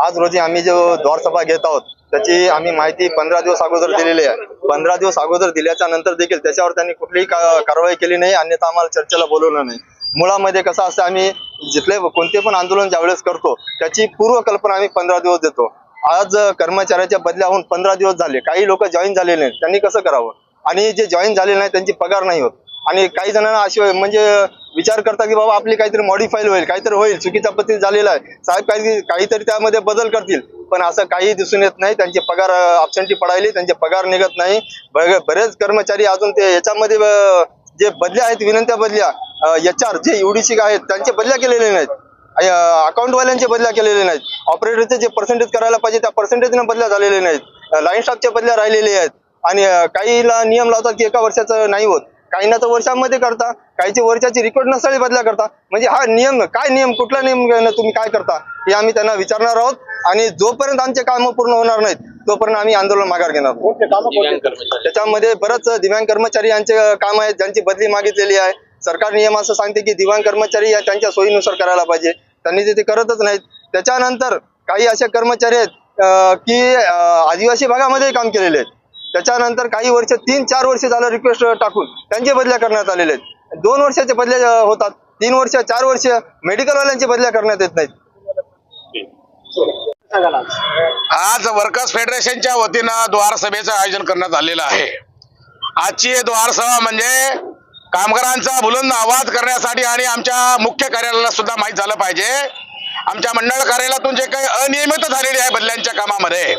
आज रोजी आम्ही जो द्वारसभा घेत आहोत त्याची आम्ही माहिती पंधरा दिवस अगोदर दिलेली आहे. पंधरा दिवस अगोदर दिल्याच्या नंतर देखील त्याच्यावर त्यांनी कुठलीही कारवाई केली नाही अन्यथा आम्हाला चर्चेला बोलवलं नाही. मुळामध्ये कसं असतं आम्ही जिथले कोणते पण आंदोलन ज्यावेळेस करतो त्याची पूर्वकल्पना आम्ही पंधरा दिवस देतो. आज कर्मचाऱ्याच्या बदल्याहून पंधरा दिवस झाले काही लोक जॉईन झालेले नाहीत त्यांनी कसं करावं? आणि जे जॉईन झालेले नाही त्यांची पगार नाही होत. आणि काही जणांना अशी म्हणजे विचार करता की बाबा आपली काहीतरी मॉडिफाईल होईल काहीतरी होईल चुकीचा पती झालेला आहे. साहेब काही काहीतरी त्यामध्ये बदल करतील. पण असं काही दिसून येत नाही. त्यांचे पगार अबसेंटी पडायली त्यांचे पगार निघत नाही. बरेच कर्मचारी अजून ते याच्यामध्ये जे बदल्या आहेत विनंत्या बदल्या एच आर जे युडीसी आहेत त्यांचे बदल्या केलेले नाहीत. अकाउंट वाल्यांचे बदल्या केलेले नाहीत. ऑपरेटरचे जे पर्सेंटेज करायला पाहिजे त्या पर्सेंटेजने बदल्या झालेले नाहीत. लाईन स्टाफच्या बदल्या राहिलेले आहेत. आणि काहीला नियम लावतात की एका वर्षाचं नाही होत. काहींना तर वर्षामध्ये करता काहीची वर्षाची रिकॉर्ड नसताना बदल्या करता. म्हणजे हा नियम काय नियम कुठला नियम तुम्ही काय करता हे आम्ही त्यांना विचारणार आहोत. आणि जोपर्यंत आमचे कामं पूर्ण होणार नाहीत तोपर्यंत आम्ही आंदोलन माघार घेणार आहोत. दिव्यांग कर्मचारी. त्याच्यामध्ये बरंच दिव्यांग कर्मचारी यांचे काम आहेत ज्यांची बदली मागितलेली आहे. सरकार नियम असं सांगते की दिव्यांग कर्मचारी या त्यांच्या सोयीनुसार करायला पाहिजे. त्यांनी ते ते करतच नाहीत. त्याच्यानंतर काही असे कर्मचारी आहेत अं, की आदिवासी भागामध्ये काम केलेले आहेत. त्याच्यानंतर काही वर्ष तीन चार वर्ष झालं रिक्वेस्ट टाकून त्यांचे बदल्या करण्यात आलेले आहेत. दोन वर्षाचे बदल्या होतात. तीन वर्ष चार वर्ष मेडिकलवाल्यांचे बदल्या करण्यात येत नाहीत. आज वर्कर्स फेडरेशनच्या वतीनं द्वार सभेचं आयोजन करण्यात आलेलं आहे. आजची द्वारसभा द्वार सभा म्हणजे कामगारांचा बुलंद आवाज करण्यासाठी आणि आमच्या मुख्य कार्यालयाला सुद्धा माहीत झालं पाहिजे. आमच्या मंडळ कार्यालयातून जे काही अनियमित झालेली आहे बदल्यांच्या कामामध्ये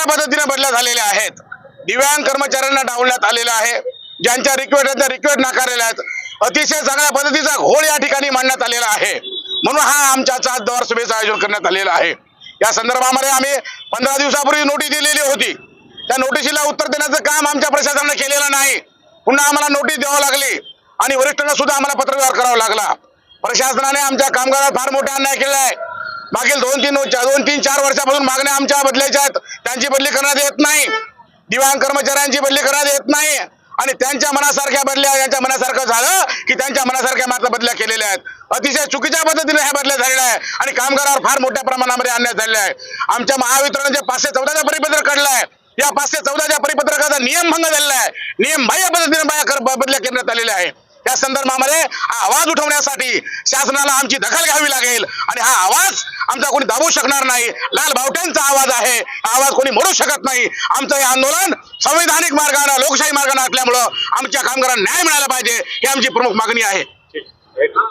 चुकीच्या पद्धतीने बदल्या झालेल्या आहेत. दिव्यांग कर्मचाऱ्यांना डावण्यात आलेलं आहे. ज्यांच्या रिक्वेस्ट रिक्वेट रिक्वेस्ट नाकारलेल्या आहेत अतिशय चांगल्या पद्धतीचा घोळ या ठिकाणी मांडण्यात आलेला आहे. म्हणून हा आमच्या आज दवार सभेचं आयोजन करण्यात आलेलं आहे. या संदर्भामध्ये आम्ही पंधरा दिवसापूर्वी नोटीस दिलेली होती. त्या नोटीशीला उत्तर देण्याचं काम आमच्या प्रशासनाने केलेलं नाही. पुन्हा आम्हाला नोटीस द्यावं लागली आणि वरिष्ठांना सुद्धा आम्हाला पत्रव्यवहार करावा लागला. प्रशासनाने आमच्या कामगारात फार मोठा अन्याय केला आहे मागील दोन तीन दोन तीन चार वर्षापासून मागण्या आमच्या बदलायच्या आहेत. त्यांची बदली करण्यात येत नाही. दिव्यांग कर्मचाऱ्यांची बदली करण्यात येत नाही. आणि त्यांच्या मनासारख्या बदल्या यांच्या मनासारखं झालं की त्यांच्या मनासारख्या मात्र बदल्या केलेल्या आहेत. अतिशय चुकीच्या पद्धतीने ह्या बदल्या झालेल्या आहे आणि कामगारावर फार मोठ्या प्रमाणामध्ये अन्याय झालेला आहे. आमच्या महावितरणाचे पाचशे चौदाच्या परिपत्रक काढलं आहे. या पाचशे चौदाच्या परिपत्रकाचा नियमभंग झालेला आहे. नियम बाह्य पद्धतीने बाह्य कर- बदल्या करण्यात आलेल्या आहे या संदर्भामध्ये हा आवाज उठवण्यासाठी शासनाला आमची दखल घ्यावी लागेल. आणि हा आवाज आमचा कोणी दाबू शकणार नाही. लाल बावट्यांचा आवाज आहे. हा आवाज कोणी मोडू शकत नाही. आमचं हे आंदोलन संवैधानिक मार्गाने लोकशाही मार्गाने असल्यामुळं आमच्या कामगारांना न्याय मिळाला पाहिजे ही आमची प्रमुख मागणी आहे.